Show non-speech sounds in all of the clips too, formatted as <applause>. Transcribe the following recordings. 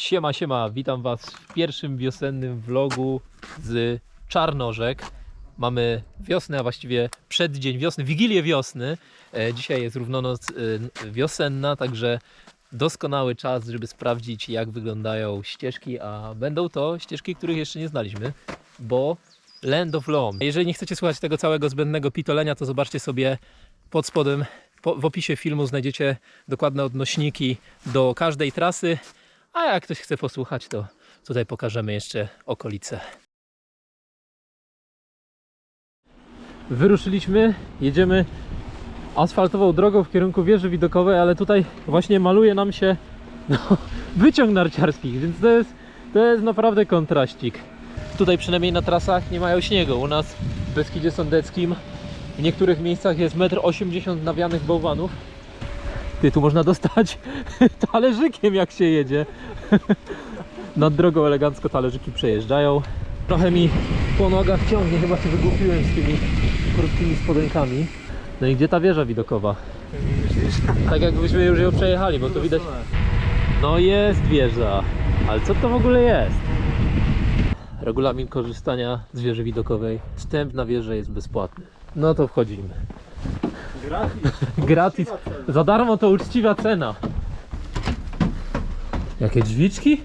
Siema, siema, witam Was w pierwszym wiosennym vlogu z Czarnorzek. Mamy wiosnę, a właściwie przeddzień wiosny, wigilię wiosny. E, Dzisiaj jest równonoc e, wiosenna, także doskonały czas, żeby sprawdzić jak wyglądają ścieżki, a będą to ścieżki, których jeszcze nie znaliśmy, bo Land of Lom. Jeżeli nie chcecie słuchać tego całego zbędnego pitolenia, to zobaczcie sobie pod spodem, po, w opisie filmu znajdziecie dokładne odnośniki do każdej trasy, a jak ktoś chce posłuchać, to tutaj pokażemy jeszcze okolice. Wyruszyliśmy, jedziemy asfaltową drogą w kierunku wieży widokowej, ale tutaj właśnie maluje nam się no, <laughs> wyciąg narciarski, więc to jest, to jest naprawdę kontraścik. Tutaj przynajmniej na trasach nie mają śniegu. U nas w Beskidzie Sądeckim w niektórych miejscach jest 1,80 m nawianych bałwanów. Ty, tu można dostać <laughs> talerzykiem jak się jedzie. <laughs> Nad drogą elegancko talerzyki przejeżdżają. Trochę mi po nogach ciągnie, chyba się wygłupiłem z tymi krótkimi spodenkami. No i gdzie ta wieża widokowa? Tak jakbyśmy już ją przejechali, bo tu widać... No jest wieża, ale co to w ogóle jest? Regulamin korzystania z wieży widokowej. Wstęp na wieżę jest bezpłatny. No to wchodzimy. Gratis. Za darmo to uczciwa cena. Jakie drzwiczki?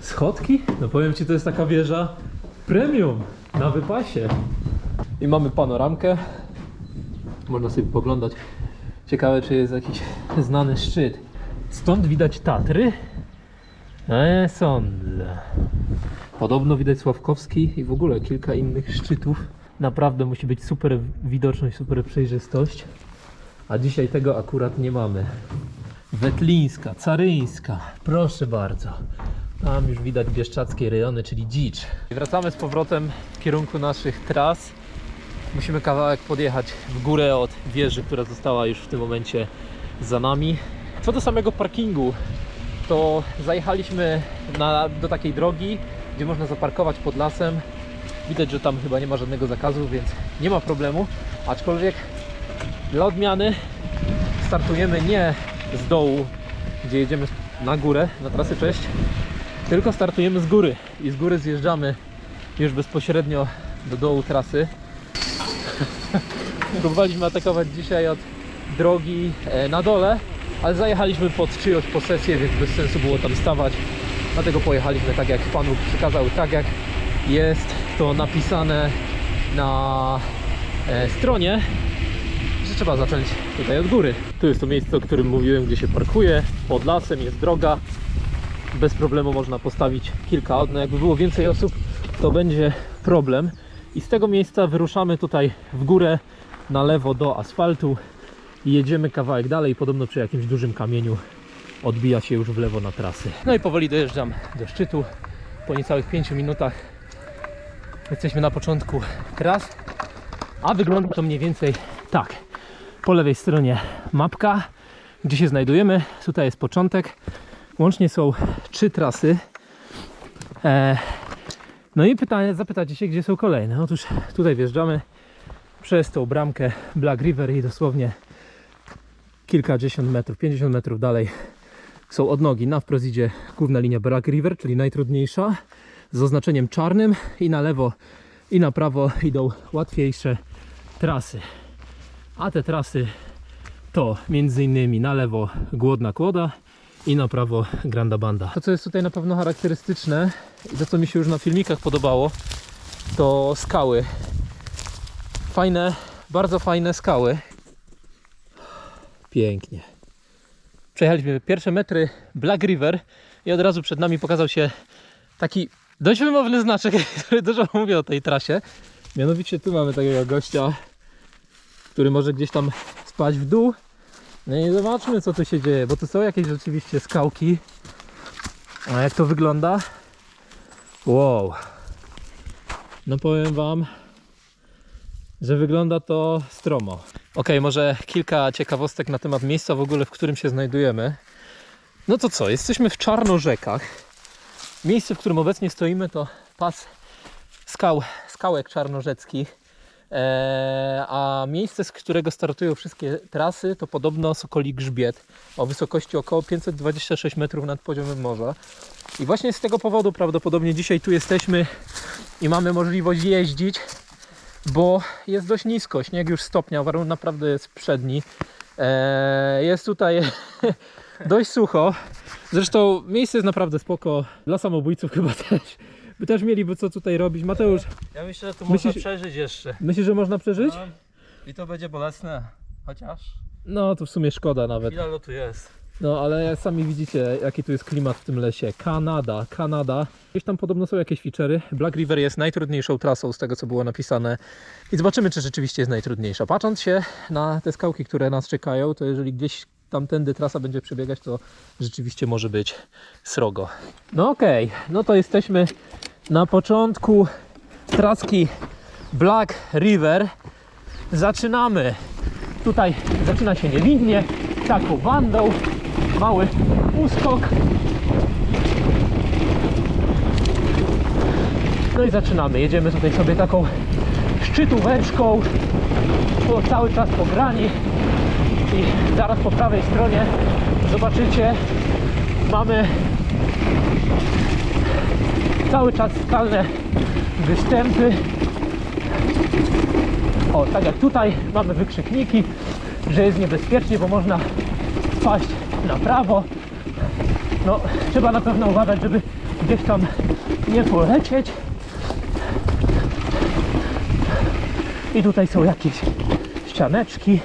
Schodki? No powiem ci, to jest taka wieża premium na wypasie. I mamy panoramkę. Można sobie poglądać. Ciekawe, czy jest jakiś znany szczyt. Stąd widać Tatry? Nie sądzę. Podobno widać Sławkowski i w ogóle kilka innych szczytów. Naprawdę musi być super widoczność, super przejrzystość. A dzisiaj tego akurat nie mamy. Wetlińska, Caryńska, proszę bardzo. Tam już widać bieszczackie rejony, czyli dzicz. Wracamy z powrotem w kierunku naszych tras. Musimy kawałek podjechać w górę od wieży, która została już w tym momencie za nami. Co do samego parkingu, to zajechaliśmy na, do takiej drogi, gdzie można zaparkować pod lasem. Widać, że tam chyba nie ma żadnego zakazu, więc nie ma problemu. Aczkolwiek dla odmiany startujemy nie z dołu, gdzie jedziemy na górę, na trasę cześć, tylko startujemy z góry i z góry zjeżdżamy już bezpośrednio do dołu trasy. <laughs> Próbowaliśmy atakować dzisiaj od drogi e, na dole, ale zajechaliśmy pod czyjąś posesję, więc bez sensu było tam stawać. Dlatego pojechaliśmy tak jak Pan Bóg przykazał, tak jak jest to napisane na e, stronie, że trzeba zacząć tutaj od góry. Tu jest to miejsce, o którym mówiłem, gdzie się parkuje. Pod lasem jest droga. Bez problemu można postawić kilka aut. No jakby było więcej osób, to będzie problem. I z tego miejsca wyruszamy tutaj w górę, na lewo do asfaltu i jedziemy kawałek dalej. Podobno przy jakimś dużym kamieniu odbija się już w lewo na trasy. No i powoli dojeżdżam do szczytu. Po niecałych 5 minutach jesteśmy na początku tras. A wygląda to mniej więcej tak. Po lewej stronie mapka, gdzie się znajdujemy. Tutaj jest początek. Łącznie są trzy trasy. E, no i pytanie, zapytacie się, gdzie są kolejne. Otóż tutaj wjeżdżamy przez tą bramkę Black River i dosłownie kilkadziesiąt metrów, 50 metrów dalej są odnogi. Na wprost idzie główna linia Black River, czyli najtrudniejsza, z oznaczeniem czarnym i na lewo i na prawo idą łatwiejsze trasy. A te trasy to innymi na lewo Głodna Kłoda i na prawo Granda Banda. To co jest tutaj na pewno charakterystyczne i to co mi się już na filmikach podobało to skały. Fajne, bardzo fajne skały. Pięknie. Przejechaliśmy pierwsze metry Black River i od razu przed nami pokazał się taki dość wymowny znaczek, <laughs> który dużo mówi o tej trasie. Mianowicie tu mamy takiego gościa, który może gdzieś tam spać w dół. No i zobaczmy co tu się dzieje, bo tu są jakieś rzeczywiście skałki. A jak to wygląda? Wow. No powiem wam, że wygląda to stromo. Ok, może kilka ciekawostek na temat miejsca w ogóle, w którym się znajdujemy. No to co, jesteśmy w Czarnorzekach. Miejsce, w którym obecnie stoimy to pas skał, skałek czarnorzeckich. Eee, a miejsce, z którego startują wszystkie trasy, to podobno Sokoli Grzbiet o wysokości około 526 metrów nad poziomem morza. I właśnie z tego powodu prawdopodobnie dzisiaj tu jesteśmy i mamy możliwość jeździć, bo jest dość nisko, śnieg już stopniał, warunek naprawdę jest przedni. Eee, jest tutaj <laughs> dość sucho. Zresztą miejsce jest naprawdę spoko. Dla samobójców chyba też. By też mieliby co tutaj robić. Mateusz, Ja myślę, że tu Myślisz- można przeżyć jeszcze. myślisz, że można przeżyć? No, I to będzie bolesne. Chociaż No to w sumie szkoda nawet. chwila lotu jest. No ale sami widzicie jaki tu jest klimat w tym lesie. Kanada, Kanada. Gdzieś tam podobno są jakieś feature'y. Black River jest najtrudniejszą trasą z tego co było napisane. I zobaczymy czy rzeczywiście jest najtrudniejsza. Patrząc się na te skałki, które nas czekają, to jeżeli gdzieś tamtędy trasa będzie przebiegać, to rzeczywiście może być srogo. No okej, no to jesteśmy na początku traski Black River. Zaczynamy. Tutaj zaczyna się niewinnie, taką bandą, mały uskok. No i zaczynamy. Jedziemy tutaj sobie taką szczytóweczką, po, cały czas po grani i zaraz po prawej stronie zobaczycie mamy cały czas skalne występy o, tak jak tutaj mamy wykrzykniki, że jest niebezpiecznie, bo można wpaść na prawo. No, trzeba na pewno uważać, żeby gdzieś tam nie polecieć. I tutaj są jakieś ścianeczki.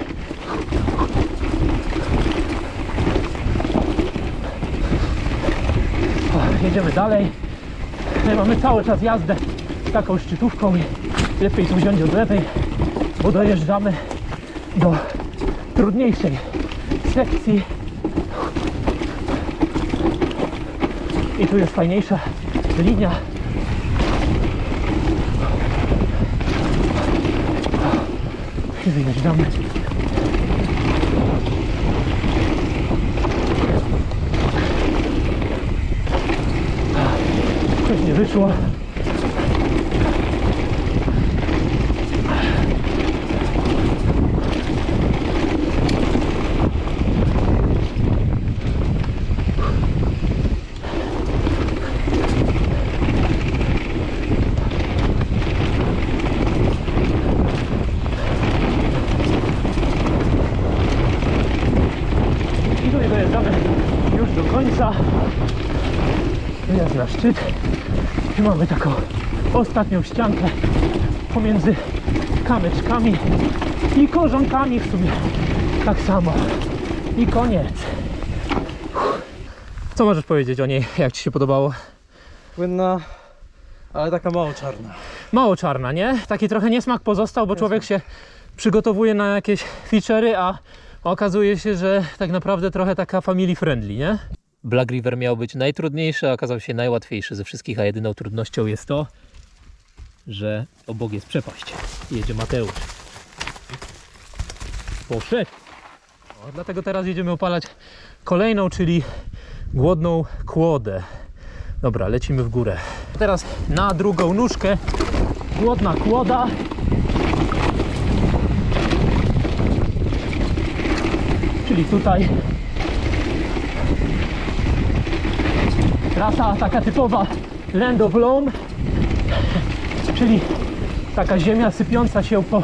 O, jedziemy dalej. No mamy cały czas jazdę taką szczytówką i lepiej tu wziąć od lewej, bo dojeżdżamy do trudniejszej sekcji. I tu jest fajniejsza linia. I wyjeżdżamy. Coś nie wyszło. I tutaj dojeżdżamy już do końca. Wyjazd na szczyt. I mamy taką ostatnią ściankę pomiędzy kamyczkami i korzonkami w sumie. Tak samo. I koniec. Co możesz powiedzieć o niej? Jak Ci się podobało? Płynna, ale taka mało czarna. Mało czarna, nie? Taki trochę niesmak pozostał, bo człowiek się przygotowuje na jakieś feature'y, a okazuje się, że tak naprawdę trochę taka family friendly, nie? Black River miał być najtrudniejszy, a okazał się najłatwiejszy ze wszystkich, a jedyną trudnością jest to, że obok jest przepaść. Jedzie Mateusz. Poszedł. O, dlatego teraz jedziemy opalać kolejną, czyli głodną kłodę. Dobra, lecimy w górę. Teraz na drugą nóżkę. Głodna kłoda. Czyli tutaj trasa taka typowa land of loam, czyli taka ziemia sypiąca się po,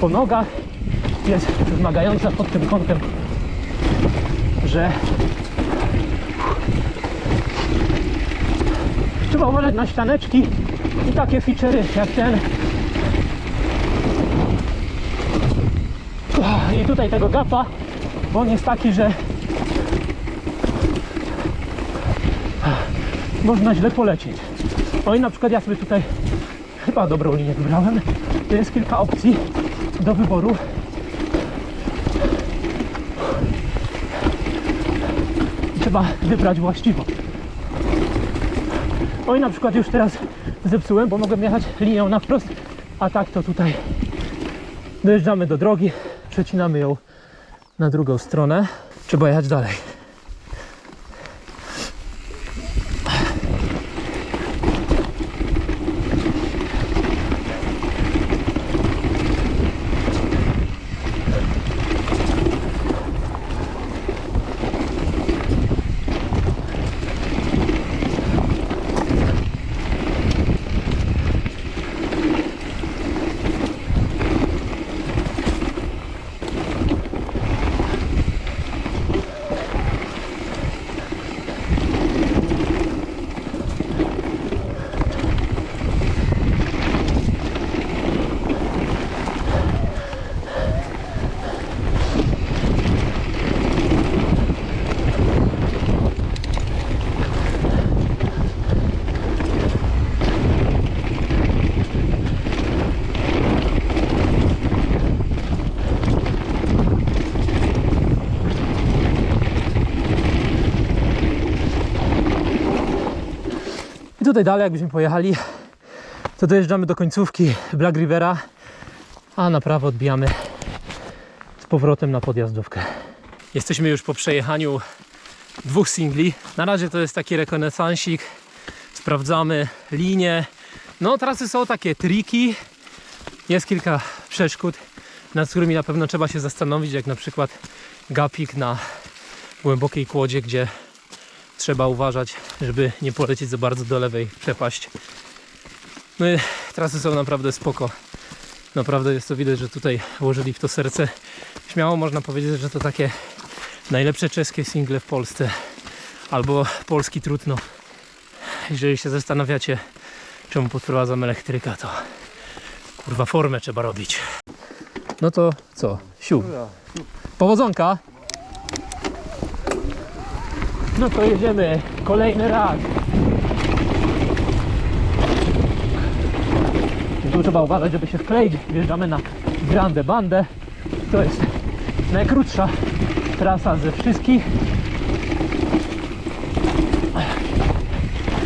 po nogach jest wymagająca pod tym kątem, że trzeba uważać na ścianeczki i takie feature'y jak ten. I tutaj tego gapa, bo on jest taki, że można źle polecieć. No i na przykład ja sobie tutaj chyba dobrą linię wybrałem. To jest kilka opcji do wyboru. Trzeba wybrać właściwą. No i na przykład już teraz zepsułem, bo mogłem jechać linią na wprost, a tak to tutaj dojeżdżamy do drogi, przecinamy ją na drugą stronę. Trzeba jechać dalej. Tutaj dalej, jakbyśmy pojechali, to dojeżdżamy do końcówki Black Rivera, a na prawo odbijamy z powrotem na podjazdówkę. Jesteśmy już po przejechaniu dwóch singli. Na razie to jest taki rekonesansik. Sprawdzamy linie. No, trasy są takie triki. Jest kilka przeszkód, nad którymi na pewno trzeba się zastanowić, jak na przykład gapik na głębokiej kłodzie, gdzie trzeba uważać, żeby nie polecieć za bardzo do lewej przepaść. No i trasy są naprawdę spoko. Naprawdę jest to widać, że tutaj włożyli w to serce. Śmiało można powiedzieć, że to takie najlepsze czeskie single w Polsce. Albo polski trudno. Jeżeli się zastanawiacie, czemu podprowadzam elektryka, to kurwa formę trzeba robić. No to co? Siu. Powodzonka. No to jedziemy kolejny raz. Tu trzeba uważać, żeby się wkleić. Wjeżdżamy na Grande Bandę. To jest najkrótsza trasa ze wszystkich.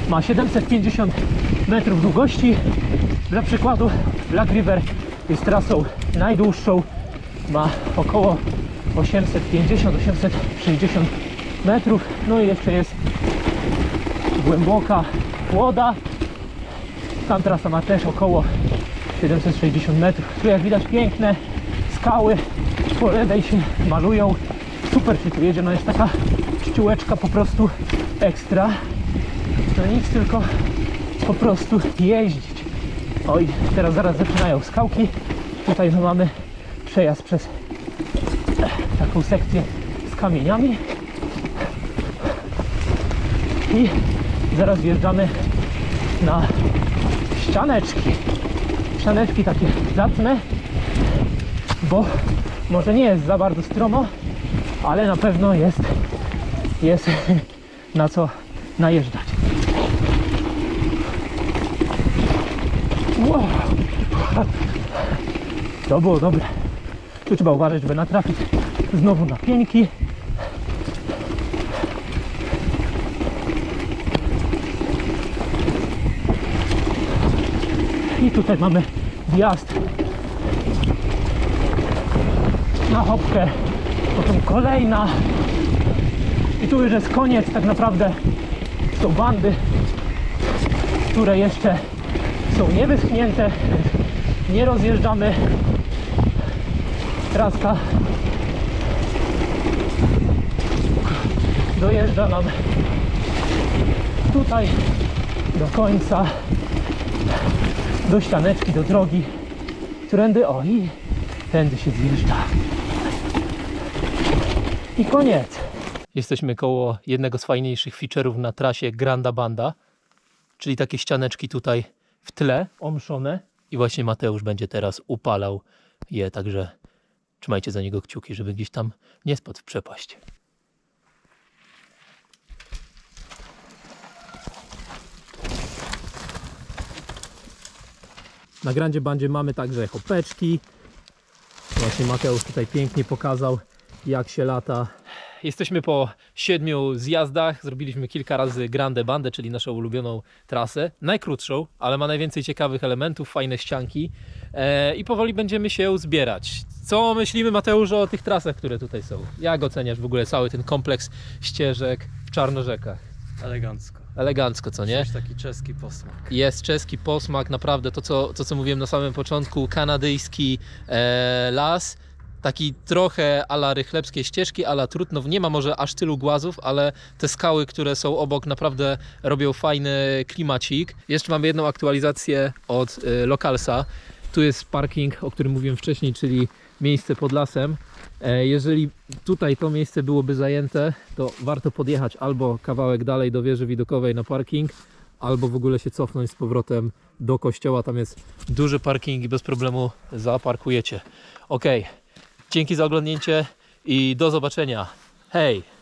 Ma 750 metrów długości. Dla przykładu Black River jest trasą najdłuższą. Ma około 850-860 metrów. No i jeszcze jest głęboka woda. Tam trasa ma też około 760 metrów. Tu jak widać piękne skały po lewej się malują. Super się tu jedzie, no jest taka ściółeczka po prostu ekstra. No nic, tylko po prostu jeździć. Oj, teraz zaraz zaczynają skałki. Tutaj no mamy przejazd przez taką sekcję z kamieniami. I zaraz wjeżdżamy na ścianeczki. Ścianeczki takie zacne, bo może nie jest za bardzo stromo, ale na pewno jest, jest <laughs> na co najeżdżać. Wow. To było dobre. Tu trzeba uważać, żeby natrafić znowu na pieńki. I tutaj mamy wjazd na hopkę, potem kolejna. I tu już jest koniec tak naprawdę są bandy, które jeszcze są niewyschnięte, nie rozjeżdżamy. Traska dojeżdża nam tutaj do końca do ścianeczki, do drogi, którędy, o i tędy się zjeżdża. I koniec. Jesteśmy koło jednego z fajniejszych feature'ów na trasie Granda Banda, czyli takie ścianeczki tutaj w tle, omszone. I właśnie Mateusz będzie teraz upalał je, także trzymajcie za niego kciuki, żeby gdzieś tam nie spadł w przepaść. Na Grandzie Bandzie mamy także hopeczki. Właśnie Mateusz tutaj pięknie pokazał, jak się lata. Jesteśmy po siedmiu zjazdach. Zrobiliśmy kilka razy Grande Bandę, czyli naszą ulubioną trasę. Najkrótszą, ale ma najwięcej ciekawych elementów, fajne ścianki. E, I powoli będziemy się zbierać. Co myślimy, Mateusz, o tych trasach, które tutaj są? Jak oceniasz w ogóle cały ten kompleks ścieżek w Czarnorzekach? Elegancko. Elegancko, co nie? Coś taki czeski posmak. Jest czeski posmak, naprawdę to co, to, co mówiłem na samym początku, kanadyjski e, las, taki trochę ala rychlebskie ścieżki, ala Trutnow, nie ma może aż tylu głazów, ale te skały, które są obok naprawdę robią fajny klimacik. Jeszcze mamy jedną aktualizację od e, Localsa, tu jest parking, o którym mówiłem wcześniej, czyli miejsce pod lasem. E, Jeżeli tutaj to miejsce byłoby zajęte, to warto podjechać albo kawałek dalej do wieży widokowej na parking, albo w ogóle się cofnąć z powrotem do kościoła. Tam jest duży parking i bez problemu zaparkujecie. Ok, dzięki za oglądnięcie i do zobaczenia. Hej!